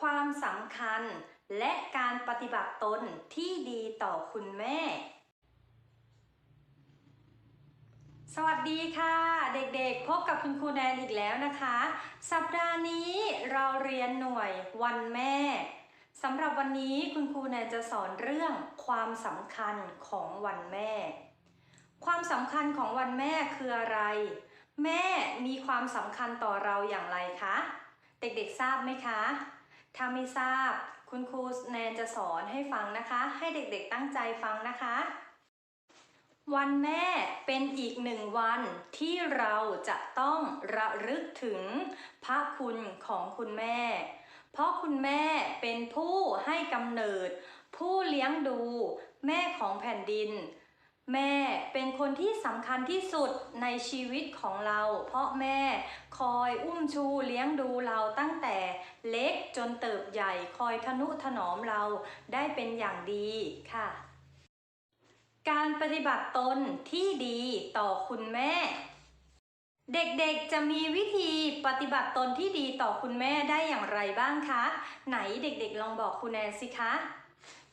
ความสำคัญ และการปฏิบัติตนที่ดีต่อคุณแม่ สวัสดีค่ะ เด็กๆ พบกับคุณครูแนนอีกแล้วนะคะ สัปดาห์นี้เราเรียนหน่วยวันแม่สำหรับวันนี้คุณครูแนนจะสอนเรื่องความสำคัญของวันแม่ ความสำคัญของวันแม่คืออะไร แม่มีความสำคัญต่อเราอย่างไรคะ เด็กๆทราบไหมคะ ถ้าไม่ทราบ คุณครูแนนจะสอนให้ฟังนะคะ ให้เด็กๆตั้งใจฟังนะคะ วันแม่เป็นอีกหนึ่งวันที่เราจะต้องระลึกถึงพระคุณของคุณแม่ เพราะคุณแม่เป็นผู้ให้กำเนิด ผู้เลี้ยงดู แม่ของแผ่นดิน แม่เป็นคนที่สำคัญที่สุดในชีวิตของเรา เพราะแม่คอยอุ้มชูเลี้ยงดูเราตั้งแต่เล็กจนเติบใหญ่คอยทนุถนอมเราได้เป็นอย่างดีค่ะ การปฏิบัติตนที่ดีต่อคุณแม่ เด็กๆจะมีวิธีปฏิบัติตนที่ดีต่อคุณแม่ได้อย่างไรบ้างคะ ไหนเด็กๆลองบอกครูแนนสิคะ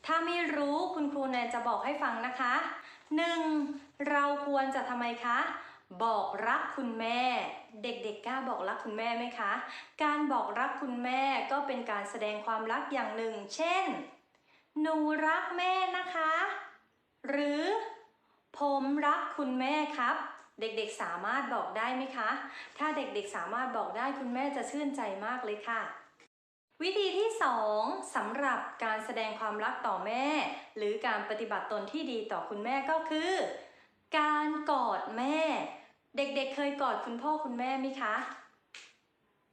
ถ้าไม่รู้คุณครูแนนจะบอกให้ฟังนะคะ 1. เราควรจะทำไมคะ บอกรักคุณแม่ เด็กๆกล้าบอกรักคุณแม่ไหมคะ การบอกรักคุณแม่ก็เป็นการแสดงความรักอย่างหนึ่ง เช่น หนูรักแม่นะคะ หรือ ผมรักคุณแม่ครับเด็กๆ สามารถบอกได้ไหมคะ ถ้าเด็กๆ สามารถบอกได้คุณแม่จะชื่นใจมากเลยค่ะ วิธีที่ 2สำหรับการแสดงความรักต่อแม่ หรือการปฏิบัติตนที่ดีต่อคุณแม่ก็คือ การกอดแม่ เด็กๆเคยกอดคุณพ่อคุณแม่ไหมคะ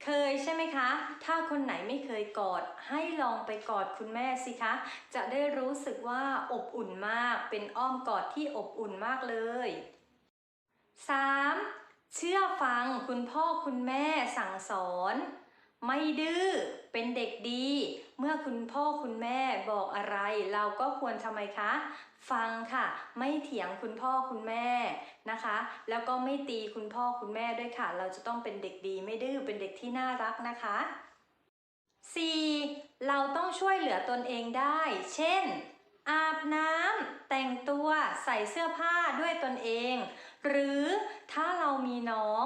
เคยใช่ไหมคะ ถ้าคนไหนไม่เคยกอดให้ลองไปกอดคุณแม่สิคะ จะได้รู้สึกว่าอบอุ่นมากเป็นอ้อมกอดที่อบอุ่นมากเลย 3. เชื่อฟังคุณพ่อคุณแม่สั่งสอน ไม่ดื้อเป็นเด็กดี เมื่อคุณพ่อคุณแม่บอกอะไรเราก็ควรทำไมคะ ฟังค่ะ ไม่เถียงคุณพ่อคุณแม่นะคะ แล้วก็ไม่ตีคุณพ่อคุณแม่ด้วยค่ะ เราจะต้องเป็นเด็กดีไม่ดื้อเป็นเด็กที่น่ารักนะคะ 4. เราต้องช่วยเหลือตนเองได้ เช่น อาบน้ำแต่งตัวใส่เสื้อผ้าด้วยตนเอง หรือถ้าเรามีน้อง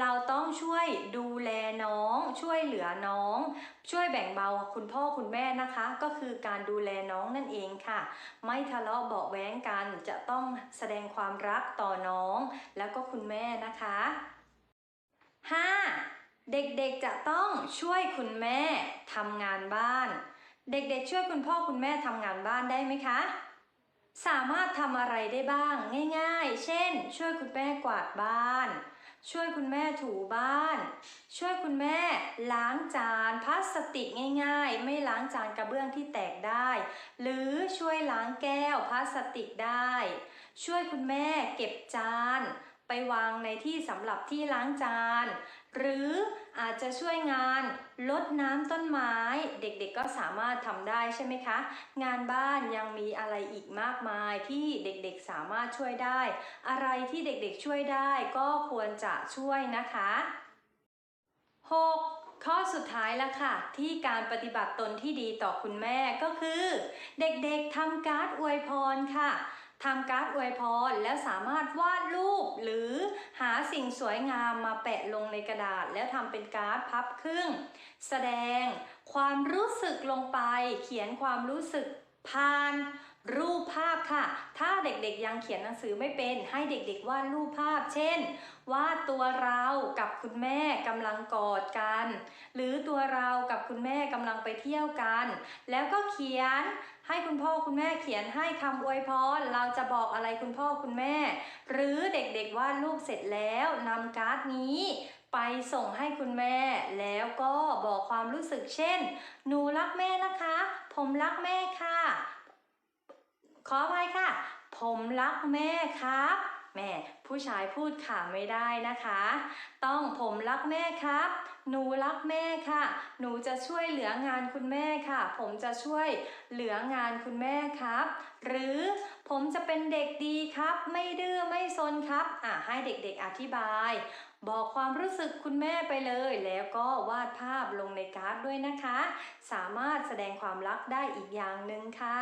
เราต้องช่วยดูแลน้อง ช่วยเหลือน้อง ช่วยแบ่งเบาคุณพ่อคุณแม่นะคะ ก็คือการดูแลน้องนั่นเองค่ะ ไม่ทะเลาะเบาแว้งกันจะต้องแสดงความรักต่อน้อง แล้วก็คุณแม่นะคะ 5. เด็กๆจะต้องช่วยคุณแม่ทำงานบ้าน เด็กๆช่วยคุณพ่อคุณแม่ทำงานบ้านได้ไหมคะ สามารถทำอะไรได้บ้างง่ายๆ เช่น ช่วยคุณแม่กวาดบ้าน ช่วยคุณแม่ถูบ้าน ช่วยคุณแม่ล้างจานพลาสติกง่าย ๆ ไม่ล้างจานกระเบื้องที่แตกได้ หรือช่วยล้างแก้วพลาสติกได้ ช่วยคุณแม่เก็บจาน ไปวางในที่สำหรับที่ล้างจาน หรืออาจจะช่วยงานลดน้ำต้นไม้ เด็กๆก็สามารถทำได้ใช่ไหมคะ งานบ้านยังมีอะไรอีกมากมายที่เด็กๆสามารถช่วยได้ อะไรที่เด็กๆช่วยได้ก็ควรจะช่วยนะคะ 6. ข้อสุดท้ายแล้วค่ะ ที่การปฏิบัติตนที่ดีต่อคุณแม่ก็คือ เด็กๆทำการ์ดอวยพรค่ะ ทำการ์ดอวยพรแล้วสามารถวาดรูป หรือหาสิ่งสวยงามมาแปะลงในกระดาษ แล้วทำเป็นการ์ดพับครึ่ง แสดงความรู้สึกลงไป เขียนความรู้สึกผ่าน รูปภาพค่ะ ถ้าเด็กๆยังเขียนหนังสือไม่เป็นให้เด็กๆวาดรูปภาพ เช่น วาดตัวเรากับคุณแม่กำลังกอดกัน หรือตัวเรากับคุณแม่กำลังไปเที่ยวกัน แล้วก็เขียนให้คุณพ่อคุณแม่เขียนให้คำอวยพรเราจะบอกอะไรคุณพ่อคุณแม่ หรือเด็กๆวาดรูปเสร็จแล้วนำการ์ดนี้ไปส่งให้คุณแม่แล้วก็บอกความรู้สึกเช่น หนูรักแม่นะคะ ผมรักแม่ค่ะ ขออภัยค่ะ ผมรักแม่ครับ แม่ผู้ชายพูดค่ะไม่ได้นะคะ ต้องผมรักแม่ครับ หนูรักแม่ค่ะ หนูจะช่วยเหลืองานคุณแม่ค่ะ ผมจะช่วยเหลืองานคุณแม่ครับ หรือผมจะเป็นเด็กดีครับ ไม่ดื้อไม่ซนครับ อะให้เด็กๆอธิบาย บอกความรู้สึกคุณแม่ไปเลย แล้วก็วาดภาพลงในการ์ดด้วยนะคะ สามารถแสดงความรักได้อีกอย่างหนึ่งค่ะ